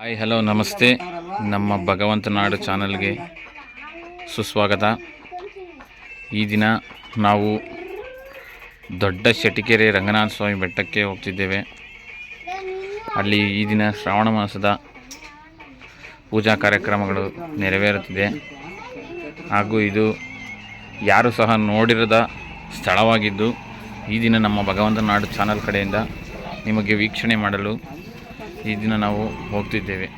Hi, hello, ನಮಸ್ತೆ. ನಮ್ಮ ಭಗವಂತ ನಾಡು ಚಾನಲ್ಗೆ ಸುಸ್ವಾಗತ. ಈ ದಿನ ನಾವು ದೊಡ್ಡ ಶೆಟಿಕೆರೆ ರಂಗನಾಥ ಸ್ವಾಮಿ ಬೆಟ್ಟಕ್ಕೆ ಹೋಗ್ತಿದ್ದೇವೆ. ಅಲ್ಲಿ ಈ ದಿನ ಶ್ರಾವಣ ಮಾಸದ ಪೂಜಾ ಕಾರ್ಯಕ್ರಮಗಳು ನೆರವೇರುತ್ತಿದೆ. ಹಾಗೂ ಇದು ಯಾರು ಸಹ ನೋಡಿರದ ಸ್ಥಳವಾಗಿದ್ದು, ಈ ದಿನ ನಮ್ಮ ಭಗವಂತ ನಾಡು ಚಾನಲ್ ಕಡೆಯಿಂದ ನಿಮಗೆ ವೀಕ್ಷಣೆ ಮಾಡಲು ಈ ದಿನ ನಾವು ಹೋಗ್ತಿದ್ದೇವೆ.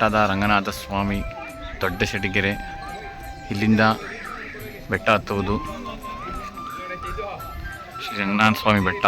ಬೆಟ್ಟದ ರಂಗನಾಥ ಸ್ವಾಮಿ ದೊಡ್ಡ ಶೆಟಗೆರೆ ಇಲ್ಲಿಂದ ಬೆಟ್ಟ ಹತ್ತುವುದು. ಶ್ರೀ ರಂಗನಾಥ ಸ್ವಾಮಿ ಬೆಟ್ಟ.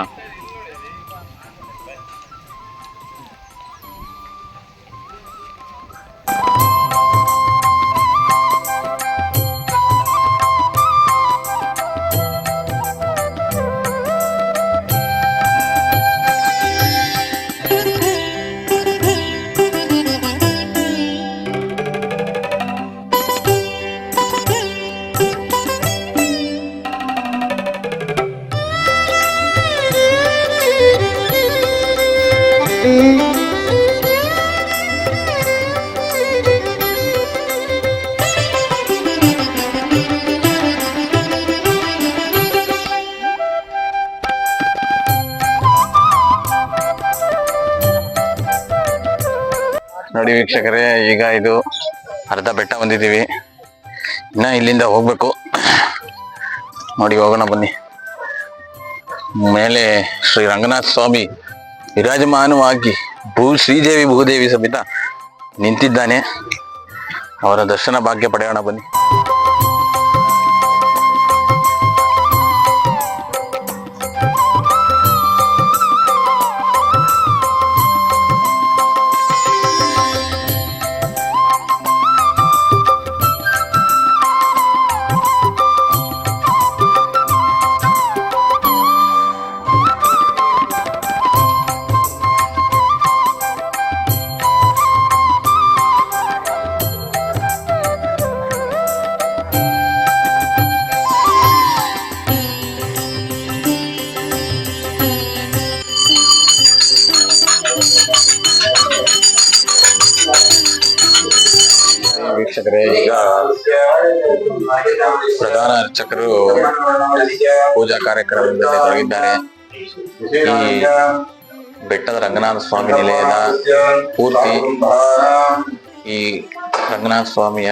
ನೋಡಿ ವೀಕ್ಷಕರೇ, ಈಗ ಇದು ಅರ್ಧ ಬೆಟ್ಟ ಬಂದಿದ್ದೀವಿ. ಇನ್ನ ಇಲ್ಲಿಂದ ಹೋಗ್ಬೇಕು. ನೋಡಿ, ಹೋಗೋಣ ಬನ್ನಿ. ಮೇಲೆ ಶ್ರೀ ರಂಗನಾಥ ಸ್ವಾಮಿ ವಿರಾಜಮಾನವಾಗಿ ಭೂ, ಶ್ರೀದೇವಿ ಭೂದೇವಿ ಸಮೇತ ನಿಂತಿದ್ದಾನೆ. ಅವರ ದರ್ಶನ ಭಾಗ್ಯ ಪಡೆಯೋಣ ಬನ್ನಿ. ಪ್ರಧಾನ ಅರ್ಚಕರು ಪೂಜಾ ಕಾರ್ಯಕ್ರಮದಲ್ಲಿ ತೊಡಗಿದ್ದಾರೆ. ಈ ಬೆಟ್ಟದ ರಂಗನಾಥ ಸ್ವಾಮಿ ನಿಲಯದ ಪೂರ್ತಿ ಈ ರಂಗನಾಥ ಸ್ವಾಮಿಯ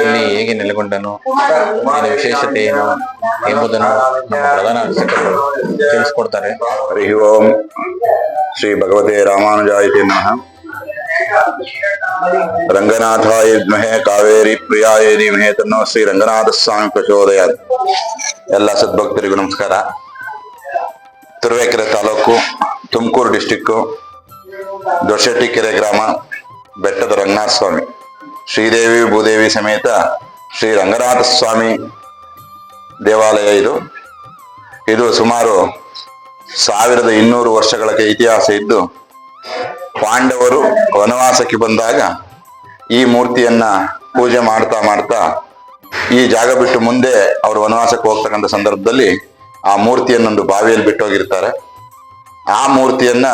ಇಲ್ಲಿ ಹೇಗೆ ನೆಲೆಗೊಂಡನು ವಿಶೇಷತೆ ಏನು ಎಂಬುದನ್ನು ನಮ್ಮ ಪ್ರಧಾನ ಅರ್ಚಕರು ತಿಳಿಸ್ಕೊಡ್ತಾರೆ. ಹರಿ ಓಂ ಶ್ರೀ ಭಗವತೆ ರಾಮಾನುಜಾಯಿತಿ ನಮಃ. ರಂಗನಾಥಾಯ ವಿದ್ಮಹೇ ಕಾವೇರಿ ಪ್ರಿಯಾಯ ಧೀಮಹೇ ತನ್ನೋ ಶ್ರೀ ರಂಗನಾಥ ಸ್ವಾಮಿ ಪ್ರಚೋದಯ ಎಲ್ಲ ಸದ್ಭಕ್ತರಿಗೂ ನಮಸ್ಕಾರ ತುರುವೇಕೆರೆ ತಾಲೂಕು ತುಮಕೂರು ಡಿಸ್ಟಿಕ್ಕು ದೊಡ್ಡಶೆಟ್ಟಿಕೆರೆ ಗ್ರಾಮ ಬೆಟ್ಟದ ರಂಗನಾಥ ಸ್ವಾಮಿ ಶ್ರೀದೇವಿ ಭೂದೇವಿ ಸಮೇತ ಶ್ರೀ ರಂಗನಾಥ ಸ್ವಾಮಿ ದೇವಾಲಯ ಇದು ಇದು ಸುಮಾರು ಸಾವಿರದ ಇನ್ನೂರು ವರ್ಷಗಳ ಇತಿಹಾಸ ಇದ್ದು ಪಾಂಡವರು ವನವಾಸಕ್ಕೆ ಬಂದಾಗ ಈ ಮೂರ್ತಿಯನ್ನ ಪೂಜೆ ಮಾಡ್ತಾ ಮಾಡ್ತಾ ಈ ಜಾಗ ಬಿಟ್ಟು ಮುಂದೆ ಅವರು ವನವಾಸಕ್ಕೆ ಹೋಗ್ತಕ್ಕಂಥ ಸಂದರ್ಭದಲ್ಲಿ ಆ ಮೂರ್ತಿಯನ್ನೊಂದು ಬಾವಿಯಲ್ಲಿ ಬಿಟ್ಟು ಹೋಗಿರ್ತಾರೆ ಆ ಮೂರ್ತಿಯನ್ನ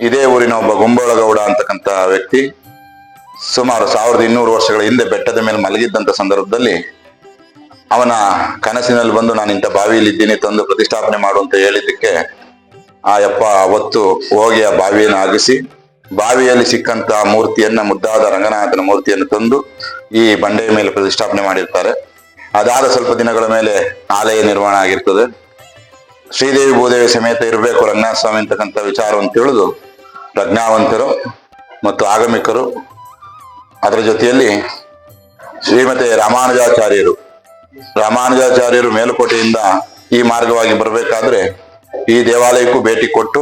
ಇದೇ ಊರಿನ ಒಬ್ಬ ಗುಂಬಳಗೌಡ ಅಂತಕ್ಕಂಥ ವ್ಯಕ್ತಿ ಸುಮಾರು ಸಾವಿರದ ಇನ್ನೂರು ವರ್ಷಗಳ ಹಿಂದೆ ಬೆಟ್ಟದ ಮೇಲೆ ಮಲಗಿದ್ದಂಥ ಸಂದರ್ಭದಲ್ಲಿ ಅವನ ಕನಸಿನಲ್ಲಿ ಬಂದು ನಾನು ಇಂಥ ಬಾವಿಯಲ್ಲಿ ಇದ್ದೀನಿ, ತಂದು ಪ್ರತಿಷ್ಠಾಪನೆ ಮಾಡು ಅಂತ ಹೇಳಿದ್ದಕ್ಕೆ ಆ ಯಪ್ಪ ಅವತ್ತು ಹೋಗಿ ಆ ಬಾವಿಯನ್ನು ಆಗಿಸಿ ಬಾವಿಯಲ್ಲಿ ಸಿಕ್ಕಂತ ಮೂರ್ತಿಯನ್ನ, ಮುದ್ದಾದ ರಂಗನಾಥನ ಮೂರ್ತಿಯನ್ನು ತಂದು ಈ ಬಂಡೆಯ ಮೇಲೆ ಪ್ರತಿಷ್ಠಾಪನೆ ಮಾಡಿರ್ತಾರೆ. ಅದಾದ ಸ್ವಲ್ಪ ದಿನಗಳ ಮೇಲೆ ಆಲಯ ನಿರ್ಮಾಣ ಆಗಿರ್ತದೆ. ಶ್ರೀದೇವಿ ಭೂದೇವಿ ಸಮೇತ ಇರಬೇಕು ರಂಗನಾಥ ಸ್ವಾಮಿ ಅಂತಕ್ಕಂಥ ವಿಚಾರವನ್ನು ತಿಳಿದು ಪ್ರಜ್ಞಾವಂತರು ಮತ್ತು ಆಗಮಿಕರು ಅದರ ಜೊತೆಯಲ್ಲಿ ಶ್ರೀಮತಿ ರಾಮಾನುಜಾಚಾರ್ಯರು. ರಾಮಾನುಜಾಚಾರ್ಯರು ಮೇಲುಕೋಟೆಯಿಂದ ಈ ಮಾರ್ಗವಾಗಿ ಬರಬೇಕಾದ್ರೆ ಈ ದೇವಾಲಯಕ್ಕೂ ಭೇಟಿ ಕೊಟ್ಟು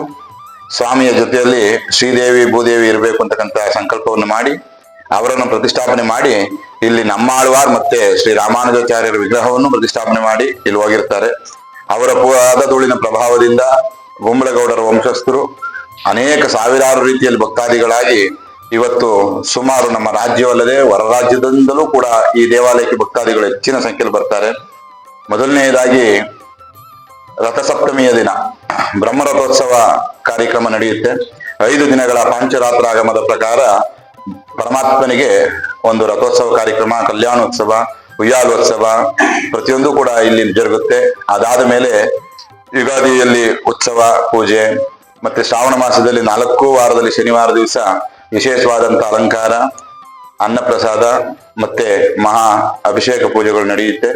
ಸ್ವಾಮಿಯ ಜೊತೆಯಲ್ಲಿ ಶ್ರೀದೇವಿ, ಭೂದೇವಿ ಇರಬೇಕು ಅಂತಕ್ಕಂಥ ಸಂಕಲ್ಪವನ್ನು ಮಾಡಿ, ಅವರನ್ನು ಪ್ರತಿಷ್ಠಾಪನೆ ಮಾಡಿ, ಇಲ್ಲಿ ನಮ್ಮ ಆಳ್ವಾರ್ ಮತ್ತೆ ಶ್ರೀ ರಾಮಾನುಜಾಚಾರ್ಯರ ವಿಗ್ರಹವನ್ನು ಪ್ರತಿಷ್ಠಾಪನೆ ಮಾಡಿ ಇಲ್ಲಿ ಹೋಗಿರ್ತಾರೆ. ಅವರ ಪಾದಧೂಳಿನ ಪ್ರಭಾವದಿಂದ ಗುಂಬಳಗೌಡರ ವಂಶಸ್ಥರು ಅನೇಕ ಸಾವಿರಾರು ರೀತಿಯಲ್ಲಿ ಭಕ್ತಾದಿಗಳಾಗಿ ಇವತ್ತು ಸುಮಾರು ನಮ್ಮ ರಾಜ್ಯವಲ್ಲದೆ ಹೊರ ರಾಜ್ಯದಿಂದಲೂ ಕೂಡ ಈ ದೇವಾಲಯಕ್ಕೆ ಭಕ್ತಾದಿಗಳು ಹೆಚ್ಚಿನ ಸಂಖ್ಯೆಯಲ್ಲಿ ಬರ್ತಾರೆ. ಮೊದಲನೆಯದಾಗಿ ರಥಸಪ್ತಮಿಯ ದಿನ. ಬ್ರಹ್ಮರಥೋತ್ಸವ ಕಾರ್ಯಕ್ರಮ ನಡೆಯುತ್ತೆ. ಐದು ದಿನಗಳ ಪಂಚರಾತ್ರಾಗಮದ ಪ್ರಕಾರ ಪರಮಾತ್ಮನಿಗೆ ಒಂದು ರಥೋತ್ಸವ ಕಾರ್ಯಕ್ರಮ, ಕಲ್ಯಾಣೋತ್ಸವ, ಉಯ್ಯಾಲೋತ್ಸವ ಪ್ರತಿಯೊಂದು ಕೂಡ ಇಲ್ಲಿ ಜರುಗುತ್ತೆ. ಅದಾದ ಮೇಲೆ ಯುಗಾದಿಯಲ್ಲಿ ಉತ್ಸವ, ಪೂಜೆ ಮತ್ತೆ ಶ್ರಾವಣ ಮಾಸದಲ್ಲಿ ನಾಲ್ಕು ವಾರದಲ್ಲಿ ಶನಿವಾರ ದಿವಸ ವಿಶೇಷವಾದಂತ ಅಲಂಕಾರ, ಅನ್ನಪ್ರಸಾದ ಮತ್ತೆ ಮಹಾ ಅಭಿಷೇಕ ಪೂಜೆಗಳು ನಡೆಯುತ್ತೆ.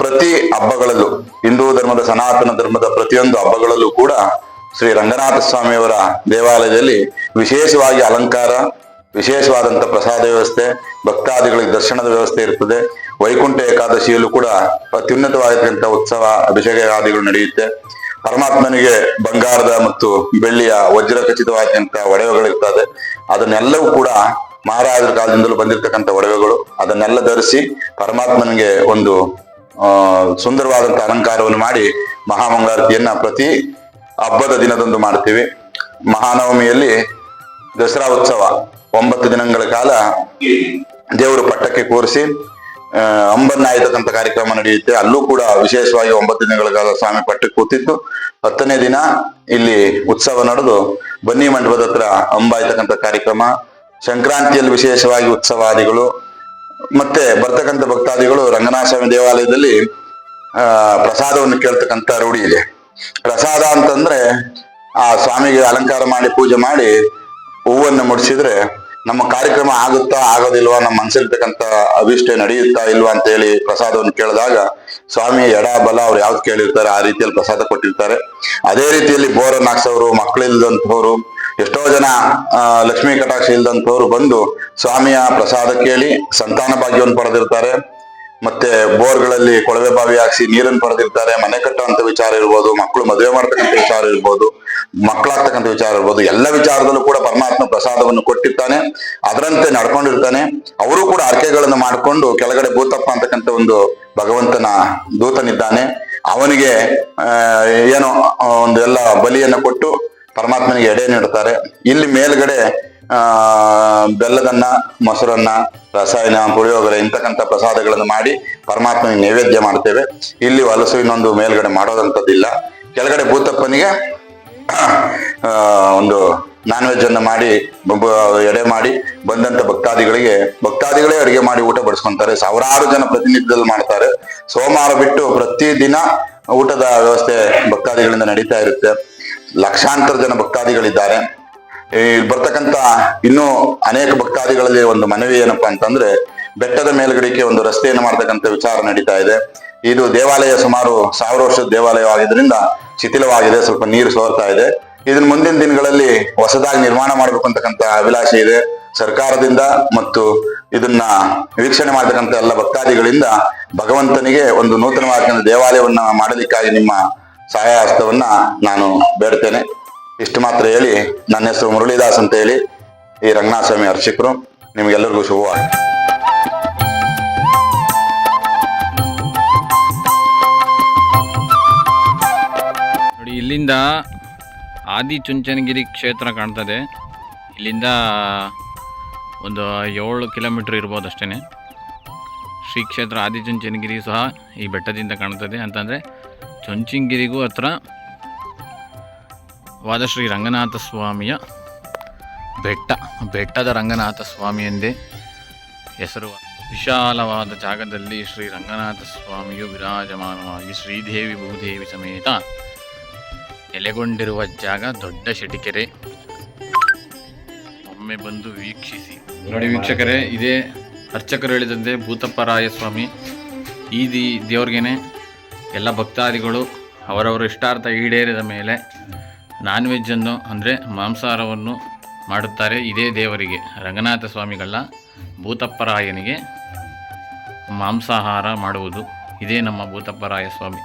ಪ್ರತಿ ಹಬ್ಬಗಳಲ್ಲೂ ಹಿಂದೂ ಧರ್ಮದ ಸನಾತನ ಧರ್ಮದ ಪ್ರತಿಯೊಂದು ಹಬ್ಬಗಳಲ್ಲೂ ಕೂಡ ಶ್ರೀ ರಂಗನಾಥ ಸ್ವಾಮಿಯವರ ದೇವಾಲಯದಲ್ಲಿ ವಿಶೇಷವಾಗಿ ಅಲಂಕಾರ, ವಿಶೇಷವಾದಂತ ಪ್ರಸಾದ ವ್ಯವಸ್ಥೆ, ಭಕ್ತಾದಿಗಳಿಗೆ ದರ್ಶನದ ವ್ಯವಸ್ಥೆ ಇರ್ತದೆ. ವೈಕುಂಠ ಏಕಾದಶಿಯಲ್ಲೂ ಕೂಡ ಅತ್ಯುನ್ನತವಾಗಿರ್ತಕ್ಕಂಥ ಉತ್ಸವ ಅಭಿಷೇಕಾದಿಗಳು ನಡೆಯುತ್ತೆ. ಪರಮಾತ್ಮನಿಗೆ ಬಂಗಾರದ ಮತ್ತು ಬೆಳ್ಳಿಯ ವಜ್ರ ಖಚಿತವಾದಂತಹ ಒಡವೆಗಳಿರ್ತದೆ. ಅದನ್ನೆಲ್ಲವೂ ಕೂಡ ಮಹಾರಾಜರ ಕಾಲದಿಂದಲೂ ಬಂದಿರತಕ್ಕಂಥ ಒಡವೆಗಳು. ಅದನ್ನೆಲ್ಲ ಧರಿಸಿ ಪರಮಾತ್ಮನಿಗೆ ಒಂದು ಸುಂದರವಾದಂತಹ ಸುಂದರವಾದಂತ ಅಲಂಕಾರವನ್ನು ಮಾಡಿ ಮಹಾಮಂಗಳಾರತಿಯನ್ನ ಪ್ರತಿ ಹಬ್ಬದ ದಿನದಂದು ಮಾಡ್ತೀವಿ. ಮಹಾನವಮಿಯಲ್ಲಿ ದಸರಾ ಉತ್ಸವ. ಒಂಬತ್ತು ದಿನಗಳ ಕಾಲ ದೇವರು ಪಟ್ಟಕ್ಕೆ ಕೂರಿಸಿ ಆ, ಅಂಬನ್ನ ಆಯ್ತಕ್ಕಂಥ ಕಾರ್ಯಕ್ರಮ ನಡೆಯುತ್ತೆ. ಅಲ್ಲೂ ಕೂಡ ವಿಶೇಷವಾಗಿ ಒಂಬತ್ತು ದಿನಗಳ ಕಾಲ ಸ್ವಾಮಿ ಪಟ್ಟಕ್ಕೆ ಕೂತಿತ್ತು ಹತ್ತನೇ ದಿನ ಇಲ್ಲಿ ಉತ್ಸವ ನಡೆದು ಬನ್ನಿ ಮಂಟಪದ ಹತ್ರ ಅಂಬಾಯ್ತಕ್ಕಂಥ ಕಾರ್ಯಕ್ರಮ ಸಂಕ್ರಾಂತಿಯಲ್ಲಿ ವಿಶೇಷವಾಗಿ ಉತ್ಸವಾದಿಗಳು ಮತ್ತೆ ಬರ್ತಕ್ಕಂಥ ಭಕ್ತಾದಿಗಳು ರಂಗನಾಥ ಸ್ವಾಮಿ ದೇವಾಲಯದಲ್ಲಿ ಪ್ರಸಾದವನ್ನು ಕೇಳ್ತಕ್ಕಂಥ ರೂಢಿ ಇದೆ. ಪ್ರಸಾದ ಅಂತಂದ್ರೆ ಆ ಸ್ವಾಮಿಗೆ ಅಲಂಕಾರ ಮಾಡಿ ಪೂಜೆ ಮಾಡಿ ಹೂವನ್ನು ಮುಡಿಸಿದ್ರೆ ನಮ್ಮ ಕಾರ್ಯಕ್ರಮ ಆಗುತ್ತಾ ಆಗೋದಿಲ್ವಾ? ನಮ್ಮ ಮನಸ್ಸಿರ್ತಕ್ಕಂಥ ಅಭಿಷ್ಟ ನಡೆಯುತ್ತಾ ಇಲ್ವಾ ಅಂತ ಹೇಳಿ ಪ್ರಸಾದವನ್ನು ಕೇಳಿದಾಗ ಸ್ವಾಮಿ ಎಡ ಬಲ ಅವ್ರು ಯಾವ್ದು ಕೇಳಿರ್ತಾರೆ ಆ ರೀತಿಯಲ್ಲಿ ಪ್ರಸಾದ ಕೊಟ್ಟಿರ್ತಾರೆ. ಅದೇ ರೀತಿಯಲ್ಲಿ ಬೋರನ್ ಹಾಕ್ಸೋರು ಮಕ್ಕಳಿಲ್ದಂಥವ್ರು, ಎಷ್ಟೋ ಜನ ಲಕ್ಷ್ಮೀ ಕಟಾಕ್ಷ ಇಲ್ದಂಥವ್ರು ಬಂದು ಸ್ವಾಮಿಯ ಪ್ರಸಾದ ಕೇಳಿ ಸಂತಾನ ಭಾಗ್ಯವನ್ನು ಪಡೆದಿರ್ತಾರೆ. ಮತ್ತೆ ಬೋರ್ಗಳಲ್ಲಿ ಕೊಳವೆ ಬಾವಿ ಹಾಕ್ಸಿ ನೀರನ್ನು ಪಡೆದಿರ್ತಾರೆ, ಮನೆ ಕಟ್ಟುವಂತ ವಿಚಾರ ಇರ್ಬೋದು, ಮಕ್ಕಳು ಮದುವೆ ಮಾಡ್ತಕ್ಕಂಥ ವಿಚಾರ ಇರ್ಬೋದು ಮಕ್ಕಳಾಗ್ತಕ್ಕಂಥ ವಿಚಾರ ಇರ್ಬೋದು, ಎಲ್ಲ ವಿಚಾರದಲ್ಲೂ ಕೂಡ ಪರಮಾತ್ಮ ಪ್ರಸಾದವನ್ನು ಕೊಟ್ಟಿರ್ತಾನೆ, ಅದರಂತೆ ನಡ್ಕೊಂಡಿರ್ತಾನೆ. ಅವರು ಕೂಡ ಆರ್ಕೆಗಳನ್ನು ಮಾಡಿಕೊಂಡು ಕೆಳಗಡೆ ಭೂತಪ್ಪ ಅಂತಕ್ಕಂಥ ಒಂದು ಭಗವಂತನ ದೂತನಿದ್ದಾನೆ. ಅವನಿಗೆ ಏನೋ ಒಂದು ಎಲ್ಲ ಬಲಿಯನ್ನು ಕೊಟ್ಟು ಪರಮಾತ್ಮನಿಗೆ ಎಡೆ ನೀಡುತ್ತಾರೆ. ಇಲ್ಲಿ ಮೇಲ್ಗಡೆ ಬೆಲ್ಲದನ್ನ, ಮೊಸರನ್ನ, ರಸಾಯನ, ಪುಳಿಯೋಗರೆ ಇಂತಕ್ಕಂಥ ಪ್ರಸಾದಗಳನ್ನು ಮಾಡಿ ಪರಮಾತ್ಮನಿಗೆ ನೈವೇದ್ಯ ಮಾಡ್ತೇವೆ. ಇಲ್ಲಿ ಹೊಲಸು ಇನ್ನೊಂದು ಮೇಲ್ಗಡೆ ಮಾಡೋದಂಥದ್ದಿಲ್ಲ. ಕೆಳಗಡೆ ಭೂತಪ್ಪನಿಗೆ ಒಂದು ನಾನ್ ವೆಜ್ ಅನ್ನು ಮಾಡಿ ಎಡೆ ಮಾಡಿ ಬಂದಂತ ಭಕ್ತಾದಿಗಳಿಗೆ, ಭಕ್ತಾದಿಗಳೇ ಅಡಿಗೆ ಮಾಡಿ ಊಟ ಬಡಿಸ್ಕೊಂತಾರೆ. ಸಾವಿರಾರು ಜನ ಪ್ರತಿನಿತ್ಯದಲ್ಲಿ ಮಾಡ್ತಾರೆ. ಸೋಮವಾರ ಬಿಟ್ಟು ಪ್ರತಿ ದಿನ ಊಟದ ವ್ಯವಸ್ಥೆ ಭಕ್ತಾದಿಗಳಿಂದ ನಡೀತಾ ಇರುತ್ತೆ. ಲಕ್ಷಾಂತರ ಜನ ಭಕ್ತಾದಿಗಳಿದ್ದಾರೆ. ಬರ್ತಕ್ಕಂತ ಇನ್ನೂ ಅನೇಕ ಭಕ್ತಾದಿಗಳಲ್ಲಿ ಒಂದು ಮನವಿ ಏನಪ್ಪಾ ಅಂತಂದ್ರೆ, ಬೆಟ್ಟದ ಮೇಲ್ಗಡೆಗೆ ಒಂದು ರಸ್ತೆಯನ್ನು ಮಾಡ್ತಕ್ಕಂಥ ವಿಚಾರ ನಡೀತಾ ಇದೆ. ಇದು ದೇವಾಲಯ ಸುಮಾರು ಸಾವಿರ ವರ್ಷದ ದೇವಾಲಯವಾಗಿದ್ದರಿಂದ ಶಿಥಿಲವಾಗಿದೆ, ಸ್ವಲ್ಪ ನೀರು ಸೋರ್ತಾ ಇದೆ. ಇದನ್ನ ಮುಂದಿನ ದಿನಗಳಲ್ಲಿ ಹೊಸದಾಗಿ ನಿರ್ಮಾಣ ಮಾಡಬೇಕು ಅಂತಕ್ಕಂಥ ಅಭಿಲಾಷೆ ಇದೆ. ಸರ್ಕಾರದಿಂದ ಮತ್ತು ಇದನ್ನ ವೀಕ್ಷಣೆ ಮಾಡತಕ್ಕಂಥ ಎಲ್ಲ ಭಕ್ತಾದಿಗಳಿಂದ ಭಗವಂತನಿಗೆ ಒಂದು ನೂತನವಾದ ದೇವಾಲಯವನ್ನ ಮಾಡಲಿಕ್ಕಾಗಿ ನಿಮ್ಮ ಸಹಾಯ ಹಸ್ತವನ್ನ ನಾನು ಬೇಡ್ತೇನೆ. ಇಷ್ಟು ಮಾತ್ರ ಹೇಳಿ. ನನ್ನ ಹೆಸರು ಮುರಳಿದಾಸ್ ಅಂತ ಹೇಳಿ. ಈ ರಂಗನಾಥ ಸ್ವಾಮಿ ಅರ್ಚಕರು ನಿಮಗೆಲ್ಲರಿಗೂ ನೋಡಿ, ಇಲ್ಲಿಂದ ಆದಿಚುಂಚನಗಿರಿ ಕ್ಷೇತ್ರ ಕಾಣ್ತದೆ. ಇಲ್ಲಿಂದ ಒಂದು ಏಳು ಕಿಲೋಮೀಟ್ರ್ ಇರ್ಬೋದು ಅಷ್ಟೇ ಶ್ರೀ ಕ್ಷೇತ್ರ ಆದಿಚುಂಚನಗಿರಿ ಸಹ ಈ ಬೆಟ್ಟದಿಂದ ಕಾಣ್ತದೆ. ಅಂತಂದರೆ ಚುಂಚನಗಿರಿಗೂ ಹತ್ರ ವಾದ ಶ್ರೀ ರಂಗನಾಥ ಸ್ವಾಮಿಯ ಬೆಟ್ಟ, ಬೆಟ್ಟದ ರಂಗನಾಥ ಸ್ವಾಮಿ ಎಂದೇ ಹೆಸರು. ವಿಶಾಲವಾದ ಜಾಗದಲ್ಲಿ ಶ್ರೀ ರಂಗನಾಥ ಸ್ವಾಮಿಯು ವಿರಾಜಮಾನವಾಗಿ ಶ್ರೀದೇವಿ ಭೂದೇವಿ ಸಮೇತ ನೆಲೆಗೊಂಡಿರುವ ಜಾಗ ದೊಡ್ಡ ಶೆಟಿಕೆರೆ ಒಮ್ಮೆ ಬಂದು ವೀಕ್ಷಿಸಿ. ನೋಡಿ ವೀಕ್ಷಕರೇ, ಇದೇ ಅರ್ಚಕರು ಹೇಳಿದಂತೆ ಭೂತಪ್ಪರಾಯ ಸ್ವಾಮಿ ಈ ದಿ ದೇವ್ರಿಗೇನೆ ಎಲ್ಲ ಭಕ್ತಾದಿಗಳು ಅವರವರ ಇಷ್ಟಾರ್ಥ ಈಡೇರಿದ ಮೇಲೆ ನಾನ್ ವೆಜ್ಜನ್ನು ಅಂದರೆ ಮಾಂಸಾಹಾರವನ್ನು ಮಾಡುತ್ತಾರೆ ಇದೇ ದೇವರಿಗೆ. ರಂಗನಾಥ ಸ್ವಾಮಿಗಳ ಭೂತಪ್ಪರಾಯನಿಗೆ ಮಾಂಸಾಹಾರ ಮಾಡುವುದು. ಇದೇ ನಮ್ಮ ಭೂತಪ್ಪರಾಯ ಸ್ವಾಮಿ.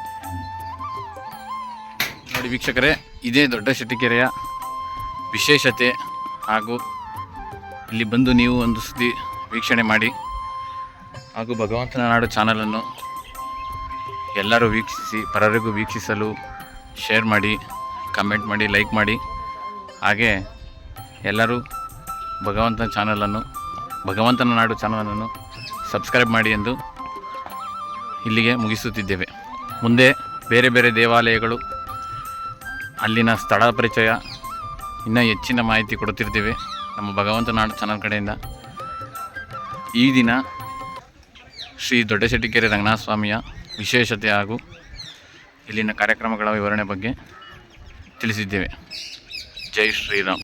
ನೋಡಿ ವೀಕ್ಷಕರೇ, ಇದೇ ದೊಡ್ಡ ಶೆಟ್ಟಿಕೆರೆಯ ವಿಶೇಷತೆ ಹಾಗೂ ಇಲ್ಲಿ ಬಂದು ನೀವು ಒಂದು ಸುದ್ದಿ ವೀಕ್ಷಣೆ ಮಾಡಿ. ಹಾಗೂ ಭಗವಂತನ ನಾಡು ಚಾನಲನ್ನು ಎಲ್ಲರೂ ವೀಕ್ಷಿಸಿ, ಪರರಿಗೂ ವೀಕ್ಷಿಸಲು ಶೇರ್ ಮಾಡಿ. ಕಮೆಂಟ್ ಮಾಡಿ ಲೈಕ್ ಮಾಡಿ. ಹಾಗೆ ಎಲ್ಲರೂ ಭಗವಂತನ ಚಾನಲನ್ನು, ಭಗವಂತನ ನಾಡು ಚಾನಲನ್ನು ಸಬ್ಸ್ಕ್ರೈಬ್ ಮಾಡಿ ಎಂದು ಇಲ್ಲಿಗೆ ಮುಗಿಸುತ್ತಿದ್ದೇವೆ. ಮುಂದೆ ಬೇರೆ ಬೇರೆ ದೇವಾಲಯಗಳು, ಅಲ್ಲಿನ ಸ್ಥಳ ಪರಿಚಯ, ಇನ್ನೂ ಹೆಚ್ಚಿನ ಮಾಹಿತಿ ಕೊಡುತ್ತಿರ್ತೀವಿ ನಮ್ಮ ಭಗವಂತ ನಾಡು ಚಾನಲ್ ಕಡೆಯಿಂದ. ಈ ದಿನ ಶ್ರೀ ದೊಡ್ಡಶೆಟ್ಟಿಕೆರೆ ರಂಗನಾಥ ಸ್ವಾಮಿಯ ವಿಶೇಷತೆ ಹಾಗೂ ಇಲ್ಲಿನ ಕಾರ್ಯಕ್ರಮಗಳ ವಿವರಣೆ ಬಗ್ಗೆ ತಿಳಿಸಿದ್ದೇವೆ. ಜೈ ಶ್ರೀರಾಮ್.